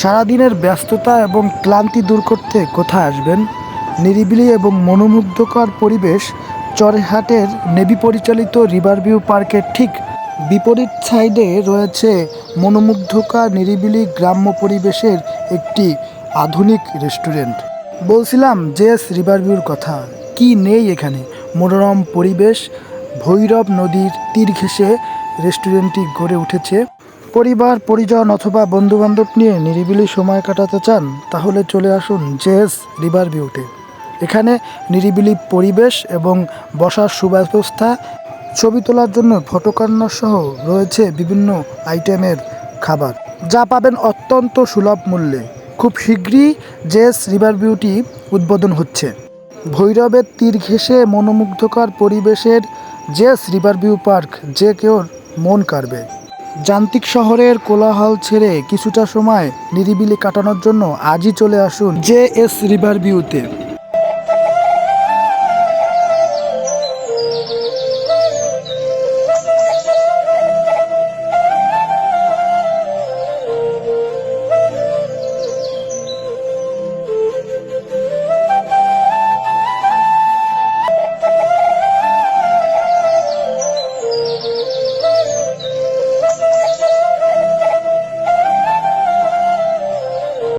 সারাদিনের ব্যস্ততা এবং ক্লান্তি দূর করতে কোথায় আসবেন? নিরিবিলি এবং মনোমুগ্ধকর পরিবেশ চরহাটের নেভি পরিচালিত রিভারভিউ পার্কের ঠিক বিপরীত সাইডে রয়েছে মনোমুগ্ধকর নিরিবিলি গ্রাম্য পরিবেশের একটি আধুনিক রেস্টুরেন্ট। বলছিলাম জেএস রিভারভিউর কথা, কি নেই এখানে? মনোরম পরিবেশ, ভৈরব নদীর তীর ঘেঁষে রেস্টুরেন্টটি গড়ে উঠেছে। পরিবার, পরিজন অথবা বন্ধুবান্ধব নিয়ে নিরিবিলি সময় কাটাতে চান, তাহলে চলে আসুন জেস রিভার ভিউতে। এখানে নিরিবিলি পরিবেশ এবং বসার সুব্যবস্থা, ছবি তোলার জন্য ফটোকান্না সহ রয়েছে বিভিন্ন আইটেমের খাবার, যা পাবেন অত্যন্ত সুলভ মূল্যে। খুব শীঘ্রই জেস রিভার বিউটি উদ্বোধন হচ্ছে। ভৈরবের তীর ঘেঁষে মনোমুগ্ধকর পরিবেশের জেস রিভার ভিউ পার্ক, যে কেউ মন কাড়বে। যান্ত্রিক শহরের কোলাহল ছেড়ে কিছুটা সময় নিরিবিলি কাটানোর জন্য আজই চলে আসুন জে এস রিভার ভিউতে